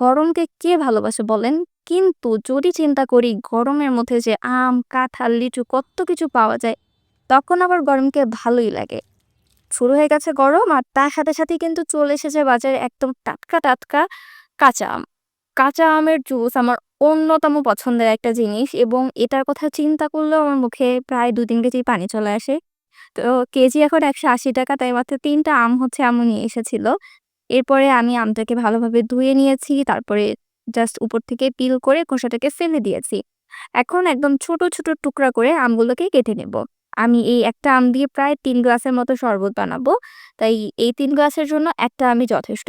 গরমকে কে ভালোবাসে বলেন? কিন্তু যদি চিন্তা করি গরমের মধ্যে যে আম, কাঁঠাল, লিচু কত কিছু পাওয়া যায়, তখন আবার গরমকে ভালোই লাগে। শুরু হয়ে গেছে গরম আর তার সাথে, সাথেই কিন্তু চলে এসেছে বাজারে একদম টাটকা, টাটকা কাঁচা আম। কাঁচা আমের জুস আমার অন্যতম পছন্দের একটা জিনিস এবং এটার কথা চিন্তা করলেও আমার মুখে প্রায় ২-৩ কেজি পানি চলে আসে। তো কেজি এখন ৳১৮০ তাই মাত্র ৩ টা আম হচ্ছে আম্মু নিয়ে এসেছিল। এরপরে আমি আমটাকে ভালোভাবে ধুয়ে নিয়েছি। তারপরে জাস্ট উপর থেকে পিল করে খোসাটাকে ফেলে দিয়েছি। এখন একদম ছোট, ছোট টুকরা করে আমগুলোকে কেটে নেব। আমি এই একটা আম দিয়ে প্রায় তিন গ্লাসের মতো শরবত বানাবো। তাই এই তিন গ্লাসের জন্য একটা আমই যথেষ্ট।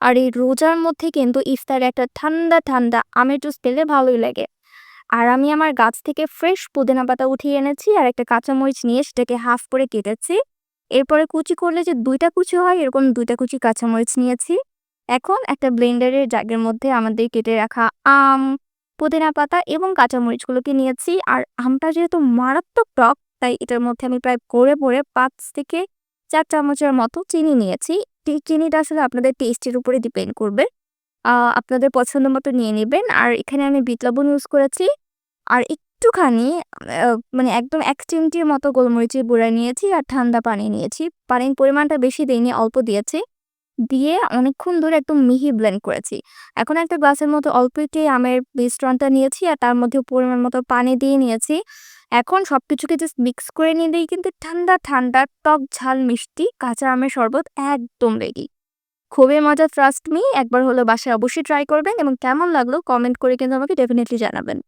আর এই রোজার মধ্যে কিন্তু ইফতারে একটা ঠান্ডা, ঠান্ডা আমের জুস পেলে ভালোই লাগে। আর আমি আমার গাছ থেকে ফ্রেশ পুদিনা পাতা উঠিয়ে এনেছি আর একটা কাঁচামরিচ নিয়ে সেটাকে হাফ করে কেটেছি। এরপরে কুচি করলে যে দুইটা কুচি হয় এরকম দুইটা কুচি কাঁচামরিচ নিয়েছি। এখন একটা ব্লেন্ডারের জাগের মধ্যে আমাদের কেটে রাখা আম, পুদিনা পাতা এবং কাঁচামরিচগুলোকে নিয়েছি। আর আমটা যেহেতু মারাত্মক টক তাই এটার মধ্যে আমি প্রায় ভরে, ভরে ৫ থেকে চার চামচের মতো চিনি নিয়েছি। চিনিটা আসলে আপনাদের টেস্টের উপরে ডিপেন্ড করবে। আপনাদের পছন্দ মতো নিয়ে নিবেন। আর এখানে আমি বিট লবণ ইউজ করেছি। আর একটুখানি মানে একদম ১ চিমটির মতো গোলমরিচের গুঁড়া নিয়েছি আর ঠান্ডা পানি নিয়েছি। পানির পরিমাণটা বেশি দিইনি অল্প দিয়েছি। দিয়ে অনেকক্ষণ ধরে একদম মিহি ব্লেন্ড করেছি। এখন একটা গ্লাসের মতো অল্প একটু আমের মিশ্রণটা নিয়েছি আর তার মধ্যে পরিমাণ মতো পানি দিয়ে নিয়েছি। এখন সব কিছুকে জাস্ট মিক্স করে নিলেই কিন্তু ঠান্ডা, ঠান্ডা টক ঝাল মিষ্টি কাঁচা আমের শরবত একদম রেডি। খুবই মজা ট্রাস্ট মি একবার হলো বাসায় অবশ্যই ট্রাই করবেন এবং কেমন লাগল কমেন্ট করে কিন্তু আমাকে ডেফিনেটলি জানাবেন।